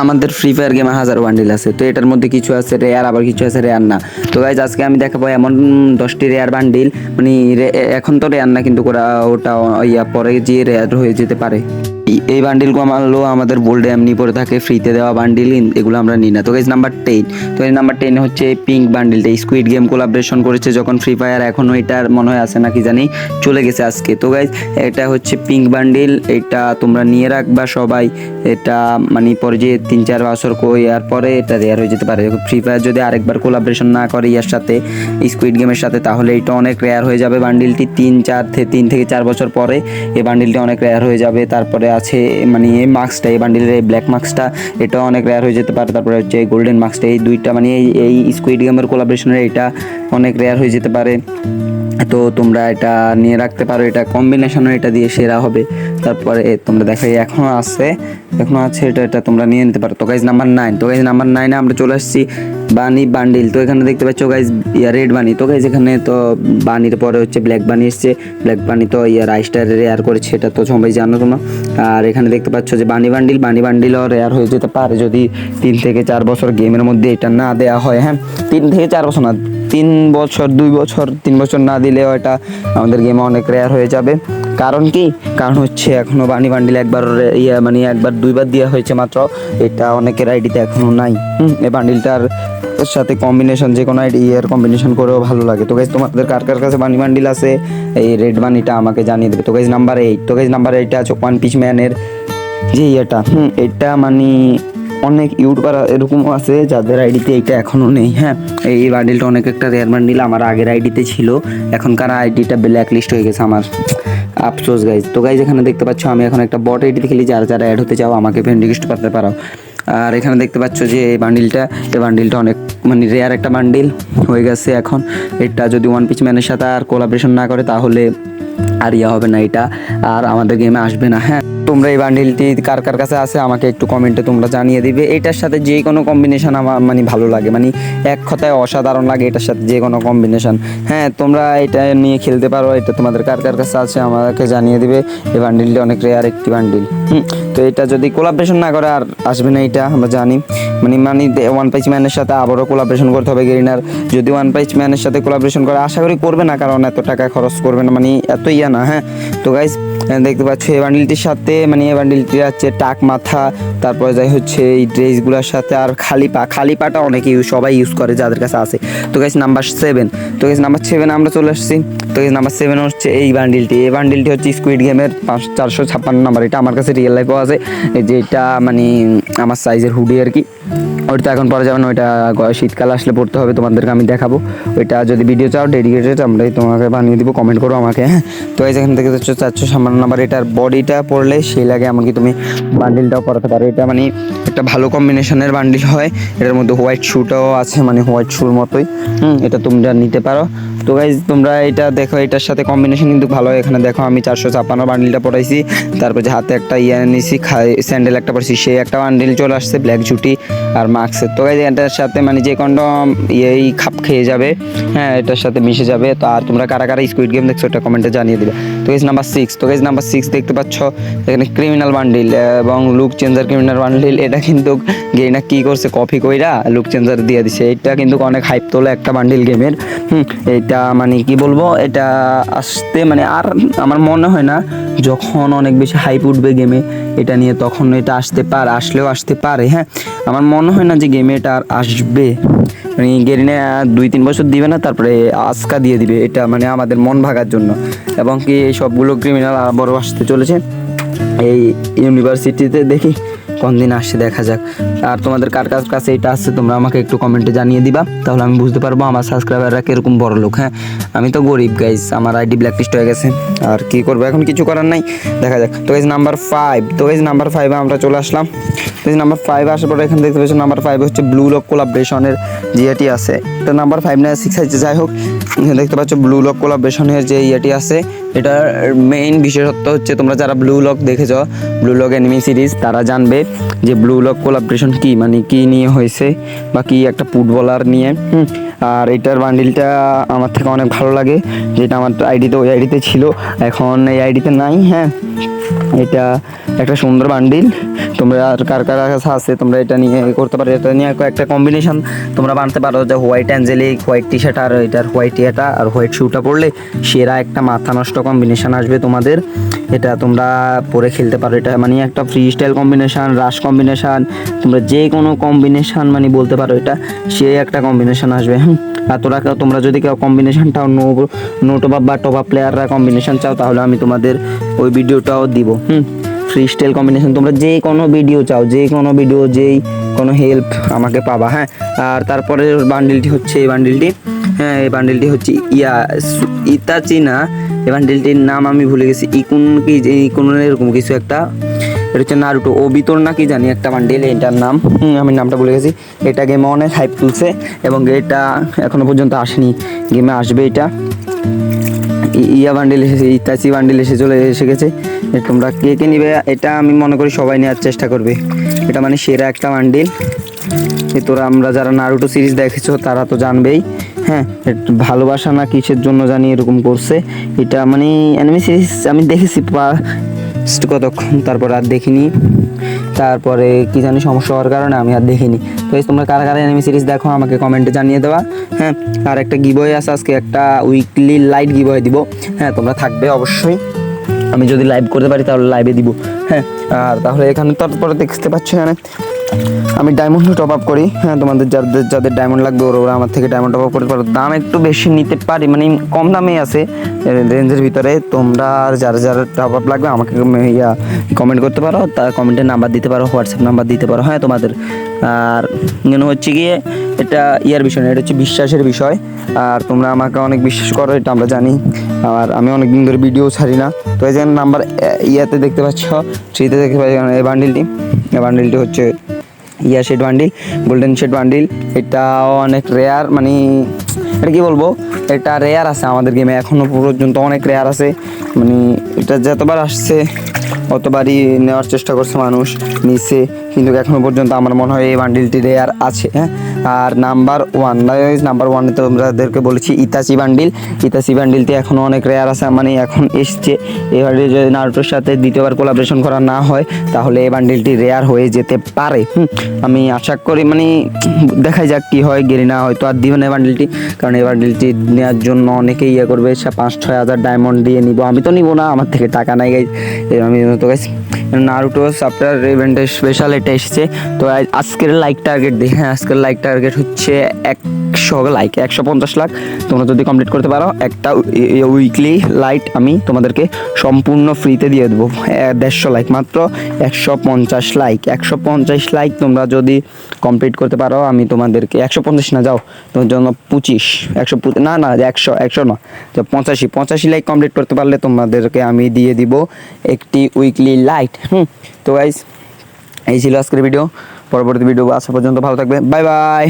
আমাদের free fire গেমে হাজার বান্ডিল আছে। তো এটার মধ্যে কিছু আছে রেয়ার আবার কিছু আছে রেয়ার না। তো গাইজ আজকে আমি দেখাবো এমন দশটি রেয়ার বান্ডিল মানে এখন তো রেয়ার না, কিন্তু ওরা ওটা, ইয়া, পরে যে রেয়ার হয়ে যেতে পারে। এই- বান্ডিলগুলো আমারও আমাদের বোল্ডে এমনি পরে থাকে ফ্রিতে দেওয়া বান্ডিল এগুলো আমরা নিই না। তো গাইজ নাম্বার টেন তো এই নাম্বার টেন হচ্ছে পিঙ্ক বান্ডিলটা স্কুইড গেম কোলাবরেশন করেছে যখন ফ্রি ফায়ার এখনও এটার মনে হয় আছে নাকি জানি, চলে গেছে আজকে। তো গাইজ এটা হচ্ছে পিঙ্ক বান্ডিল এটা তোমরা নিয়ে রাখবা সবাই। এটা মানে পরে যে তিন, চার বছর কই, আর পরে এটা রেয়ার হয়ে যেতে পারে। ফ্রি ফায়ার যদি আরেকবার কোলাবরেশন না করে ইয়ার সাথে স্কুইড গেমের সাথে, তাহলে এটা অনেক রেয়ার হয়ে যাবে বান্ডিলটি তিন, চার তিন থেকে চার বছর পরে, এই বান্ডিলটি অনেক রেয়ার হয়ে যাবে। তারপরে আছে মানে এই মাস্কটা এই বান্ডিলের এই ব্ল্যাক মাস্কটা এটা অনেক রেয়ার হয়ে যেতে পারে। তারপরে হচ্ছে গোল্ডেন মাস্কটা এই দুইটা মানে এই এই স্কুইড গেমের কোলাবরেশনের এটা অনেক রেয়ার হয়ে যেতে পারে। তো তোমরা এটা নিয়ে রাখতে পারো, এটা কম্বিনেশনও এটা দিয়ে সেরা হবে। তারপরে তোমরা দেখো এখনও আছে এখনও আছে, এটা এটা তোমরা নিয়ে নিতে পারো। তো গাইজ নাম্বার নাইন তো গাইজ নাম্বার নাইনে আমরা চলে আসছি বানি বান্ডিল তো এখানে দেখতে পাচ্ছ গাইজ ইয়া রেড বানি তো গাইজ এখানে তো বানির পরে হচ্ছে ব্ল্যাক বানি এসছে। ব্ল্যাক বানি তো ইয়া রাইসটার রেয়ার করেছে, এটা তো সবাই জানো তোমরা। আর এখানে দেখতে পাচ্ছ যে বানি বান্ডিল বানি বান্ডিলও রেয়ার হয়ে যেতে পারে যদি তিন থেকে চার বছর গেমের মধ্যে এটা না দেওয়া হয় হ্যাঁ? তিন থেকে চার বছর না তিন বছর দুই বছর তিন বছর না দিলেও এটা আমাদের গেমে অনেক রেয়ার হয়ে যাবে। কারণ কি? কারণ হচ্ছে এখনও বানি বান্ডিল একবার ইয়ে মানে একবার দুইবার দেওয়া হয়েছে মাত্র। এটা অনেকের আইডিতে এখনও নাই। হুম, এই বান্ডিলটার সাথে কম্বিনেশন যে কোনো আইডি ইয়ের কম্বিনেশন করেও ভালো লাগে। তো গাইজ তোমাদের কার কার কাছে বানি বান্ডিল আছে? এই রেড বানিটা আমাকে জানিয়ে দেবে। তো গাইজ নাম্বার এইট তো গাইজ নাম্বার এইটটা আছে ওয়ান পিস ম্যানের যে ইয়েটা হুম এটা মানে অনেক ইউটিউবার এরকমও আছে যাদের আইডিতে এইটা এখনও নেই হ্যাঁ? এই বান্ডিলটা অনেক একটা রেয়ার বান্ডিল আমার আগের আইডিতে ছিল। এখনকার আইডিটা ব্ল্যাক লিস্ট হয়ে গেছে আমার। আফসোস গাইজ তো গাইজ এখানে দেখতে পাচ্ছ, আমি এখন একটা বট আইডিতে খেলি, যারা যারা অ্যাড হতে চাও, আমাকে ফ্রেন্ড রিকোয়েস্ট করতে পারো। আর এখানে দেখতে পাচ্ছ যে এই বান্ডিলটা এই বান্ডিলটা অনেক মানে রেয়ার একটা বান্ডিল হয়ে গেছে এখন। এটা যদি ওয়ান পিচ ম্যানের সাথে আর কোলাবরেশন না করে, তাহলে আর ইয়া হবে না এটা। আর আমাদের গেমে আসবে না হ্যাঁ? তোমরা এই বান্ডিলটি কার কার কাছে আছে আমাকে একটু কমেন্টে তোমরা জানিয়ে দিবে। এটার সাথে যে কোনো কম্বিনেশন আমার মানে ভালো লাগে। মানে এক কথায় অসাধারণ লাগে এটার সাথে যে কোনো কম্বিনেশন হ্যাঁ তোমরা এটা নিয়ে খেলতে পারো। এটা তোমাদের কার কার কাছে আছে আমাকে জানিয়ে দিবে। এই বান্ডিলটি অনেক রেয়ার একটি বান্ডিল হুম, তো এটা যদি কোলাবরেশন না করে আর আসবে না এটা, আমরা জানি। মানে মানে ওয়ান পাইচ ম্যানের সাথে আবারও কোলাবরেশন করতে হবে গেরিনার। যদি ওয়ান পাইচ ম্যানের সাথে কোলাবরেশন করে, আশা করি করবে না, কারণ এত টাকা খরচ করবে না। মানে এত ইয়া না হ্যাঁ। তো গাইজ দেখতে পাচ্ছ এই বান্ডিলটির সাথে মানে এই বান্ডিলটি হচ্ছে টাক মাথা, তারপরে যাই হচ্ছে এই ড্রেসগুলোর সাথে আর খালি পা খালি পাটা অনেকে সবাই ইউজ করে যাদের কাছে আছে। তো গেছে নাম্বার সেভেন তো গেছে নাম্বার সেভেন আমরা চলে আসছি। তো গাইজ নাম্বার সেভেন হচ্ছে এই বান্ডিলটি এই বান্ডিলটি হচ্ছে স্কুইড গেমের পাঁচ, চারশো ছাপ্পান্ন নাম্বার এটা আমার কাছে রিয়েল লাইফও আছে। যেটা মানে আমার সাইজের হুডি আর কি। ওইটা এখন পরে যাবে না, ওইটা শীতকাল আসলে পড়তে হবে, তোমাদেরকে আমি দেখাবো। ওইটা যদি ভিডিও চাও ডেডিকেটেড আমরাই তোমাকে বানিয়ে দিব কমেন্ট করো আমাকে। তো এই যেখান থেকে চারশো সামান্য নাম্বার এটার বডিটা পড়লে সেই লাগে এমনকি তুমি বান্ডিলটাও করাতে পারো। এটা মানে একটা ভালো কম্বিনেশনের বান্ডিল হয়, এটার মধ্যে হোয়াইট শ্যুটাও আছে মানে হোয়াইট শ্যুর মতোই। হুম, এটা তোমরা নিতে পারো। তো গাইজ তোমরা এটা দেখো, এটার সাথে কম্বিনেশন কিন্তু ভালো। এখানে দেখো, আমি চারশো ছাপ্পান্ন বান্ডিলটা পড়াইছি। তারপর যে হাতে একটা ইয়ে নিয়েছি খাই স্যান্ডেল একটা পড়ছি সেই একটা বান্ডিল চলে আসছে ব্ল্যাক জুটি। আর মাস্কের তো গাইজ এটার সাথে মানে যে কন্ডম এই খাপ খেয়ে যাবে হ্যাঁ এটার সাথে মিশে যাবে। তো আর তোমরা কারা কারা স্কুইড গেম দেখছ এটা কমেন্টে জানিয়ে দেবে। তো গাইজ নাম্বার সিক্স তো গাইজ নাম্বার সিক্স দেখতে পাচ্ছ, এখানে ক্রিমিনাল বান্ডিল এবং লুক চেঞ্জার ক্রিমিনাল বান্ডিল এটা কিন্তু গেইনা কি করছে কপি কইরা লুক চেঞ্জার দিয়ে দিছে। এটা কিন্তু অনেক হাইপ তোলে একটা বান্ডিল গেমের হুম, এটা মানে কি বলব, এটা আসতে মানে আর আমার মনে হয় না, যখন অনেক বেশি হাইপ উঠবে গেমে এটা নিয়ে তখন এটা আসতে পারে, আসলেও আসতে পারে হ্যাঁ? আমার মনে হয় না যে গেমে এটা আর আসবে। মানে গেরিনে দুই তিন বছর দিবে না, তারপরে আজকা দিয়ে দিবে, এটা মানে আমাদের মন ভাগার জন্য। এবং কি এই সবগুলো ক্রিমিনাল বড় আসতে চলেছে। এই ইউনিভার্সিটিতে দেখি কোন দিন আসছে দেখা যাক। আর তোমাদের কার কার কাছে এটা আসছে, তোমরা আমাকে একটু কমেন্টে জানিয়ে দিবা। তাহলে আমি বুঝতে পারব আমার সাবস্ক্রাইবাররা কীরকম বড় লোক হ্যাঁ? আমি তো গরিব গাইস আমার আইডি ব্ল্যাক লিস্ট হয়ে গেছে। আর কি করব, এখন কিছু করার নাই। দেখা যাক। তো গাইজ নাম্বার ফাইভ তো গাইজ নাম্বার ফাইভে আমরা চলে আসলাম। তো নাম্বার ফাইভ আসার পরে এখানে দেখতে পাচ্ছি নাম্বার ফাইভ হচ্ছে ব্লু লক কোলাবরেশনের জিএটি আছে। তো নাম্বার ফাইভ না সিক্স আছে যাই হোক দেখতে পাচ্ছ ব্লু লক কোলাবরেশনের যে ইয়েটি আছে, এটার মেইন বিশেষত্ব হচ্ছে তোমরা যারা ব্লু লক দেখেছ ব্লু লক এনিমি সিরিজ তারা জানবে যে ব্লু লক কোলাবরেশন কি মানে কি নিয়ে হয়েছে বা কি একটা ফুটবলার নিয়ে আর এটার বান্ডিলটা আমার থেকে অনেক ভালো লাগে, যেটা আমার আইডিতে ওই আইডিতে ছিল, এখন এই আইডিতে নাই হ্যাঁ? এটা একটা সুন্দর বান্ডিল তোমরা আর কার কার কাছে আছে, তোমরা এটা নিয়ে করতে পারো, এটা নিয়ে একটা কম্বিনেশন তোমরা বানাতে পারো, যে white angelic white T shirt আর এটার হোয়াইট এটা আর হোয়াইট শুটা পরলে সেরা একটা মাথা নষ্ট কম্বিনেশন আসবে তোমাদের, এটা তোমরা পরে খেলতে পারো, এটা মানে একটা free style combination rush combination তোমরা যে কোনো কম্বিনেশান মানে বলতে পারো এটা, সে একটা কম্বিনেশান আসবে। হুম, আর তোরা তোমরা যদি কেউ কম্বিনেশানটাও নো নো টপ আপ বা টপ আপ প্লেয়াররা কম্বিনেশান চাও, তাহলে আমি তোমাদের ওই ভিডিওটাও দিব। হুম ফ্রি স্টাইল কম্বিনেশন তোমরা যে কোনো ভিডিও চাও, যে কোনো ভিডিও যেই কোনো হেল্প আমাকে পাবা হ্যাঁ। আর তারপরে বান্ডিলটি হচ্ছে, এই বান্ডিলটি হ্যাঁ এই বান্ডিলটি হচ্ছে ইয়া সু- ইতাচি এই বান্ডিলটির নাম আমি ভুলে গেছি, ইকুন কি ইকুন এরকম কিছু একটা এটা হচ্ছে নারুটো। ও বিতর না কি জানি একটা বান্ডিল, এটার নাম। আমি নামটা বলে গেছি। এটা গেমে অনেক হাইপ তুলছে এবং এটা এখনও পর্যন্ত আসেনি। গেমে আসবে এটা। ইয়া বান্ডিল এসেছে ইতাচি বান্ডিল এসে চলে এসে গেছে। তোমরা কে কে নিবে, এটা আমি মনে করি সবাই নেওয়ার চেষ্টা করবে। এটা মানে সেরা একটা বান্ডিল। তোরা আমরা যারা নারুটো সিরিজ দেখেছ, তারা তো জানবেই। হ্যাঁ ভালোবাসা না কিসের জন্য জানি এরকম করছে। এটা মানে অ্যানিমে সিরিজ আমি দেখেছি কতক্ষণ তারপর আর দেখিনি। তারপরে কি জানি সমস্যা হওয়ার কারণে আমি আর দেখিনি। তো এই তোমরা কারা কারা অ্যানিমি সিরিজ দেখো, আমাকে কমেন্টে জানিয়ে দেওয়া হ্যাঁ আর একটা গিবয় আছে আজকে, একটা উইকলি লাইট গিবয় দিব। হ্যাঁ তোমরা থাকবে অবশ্যই। আমি যদি লাইভ করতে পারি তাহলে লাইভে দিব। হ্যাঁ আর তাহলে এখানে তারপরে দেখতে পাচ্ছ এখানে। আমি ডায়মন্ড টপ আপ করি। হ্যাঁ তোমাদের যাদের যাদের ডায়মন্ড লাগবে, ওরা ওরা আমার থেকে ডায়মন্ড টপ আপ করতে পারো। দাম একটু বেশি নিতে পারি মানে কম দামেই আছে। রেঞ্জের ভিতরে তোমরা আর যারা যারা টপ আপ লাগবে, আমাকে ইয়া কমেন্ট করতে পারো, তার কমেন্টের নাম্বার দিতে পারো হোয়াটসঅ্যাপ নাম্বার দিতে পারো। হ্যাঁ তোমাদের। আর যেন হচ্ছে গিয়ে এটা ইয়ার বিষয় না, এটা হচ্ছে বিশ্বাসের বিষয়। আর তোমরা আমাকে অনেক বিশ্বাস করো, এটা আমরা জানি। আর আমি অনেক দিন ধরে ভিডিও ছাড়ি না। তো এই যে নাম্বার ইয়াতে দেখতে পাচ্ছ, থ্রিতে দেখতে পাচ্ছ এই বান্ডিলটি এই বান্ডিলটি হচ্ছে ইয়া shade bundle, golden shade bundle. এটাও অনেক রেয়ার মানে এটা কি বলব? এটা রেয়ার আছে আমাদের গেমে এখনও পর্যন্ত অনেক রেয়ার আছে। মানে এটা যতবার আসছে, অতবারই নেওয়ার চেষ্টা করছে মানুষ নিচ্ছে কিন্তু এখনও পর্যন্ত আমার মনে হয় এই বান্ডিলটি রেয়ার আছে হ্যাঁ? আর নাম্বার ওয়ান নাম্বার ওয়ানে তো আমাদেরকে বলেছি ইতাসি বান্ডিল। ইতাসি বান্ডিলটি এখনও অনেক রেয়ার আছে মানে এখন এসছে। এবারে যদি নারুটোর সাথে দ্বিতীয়বার কোলাবরেশন করা না হয়, তাহলে এই বান্ডিলটি রেয়ার হয়ে যেতে পারে আমি আশা করি মানে দেখাই যাক কি হয় গেরিনা হয়তো আর দিবে না এই বান্ডিলটি। কারণ এই বান্ডিলটি নেওয়ার জন্য অনেকেই ইয়ে করবে পাঁচ ছয় হাজার ডায়মন্ড দিয়ে নিব। আমি তো নিব না, আমার থেকে টাকা নাই গাই আমি তো গাইছি নারুটো সাপ্টার ইভেন্টের স্পেশাল এটা এসেছে। তো আজকের লাইক টার্গেট দিই হ্যাঁ আজকের লাইক টার্গেট হচ্ছে একশো লাইক একশো পঞ্চাশ লাখ। তোমরা যদি কমপ্লিট করতে পারো, একটা উইকলি লাইট আমি তোমাদেরকে সম্পূর্ণ ফ্রিতে দিয়ে দেবো। দেড়শো লাইক মাত্র, একশো পঞ্চাশ লাইক একশো পঞ্চাশ লাইক তোমরা যদি কমপ্লিট করতে পারো, আমি তোমাদেরকে একশো পঞ্চাশ না, যাও তোমার জন্য পঁচিশ। একশো না না, একশো একশো না পঁচাশি। পঁচাশি লাইক কমপ্লিট করতে পারলে তোমাদেরকে আমি দিয়ে দিব একটি উইকলি লাইট হুম তো গাইজ এই ছিল আজকের ভিডিও পরবর্তী ভিডিও আসা পর্যন্ত ভালো থাকবে বাই বাই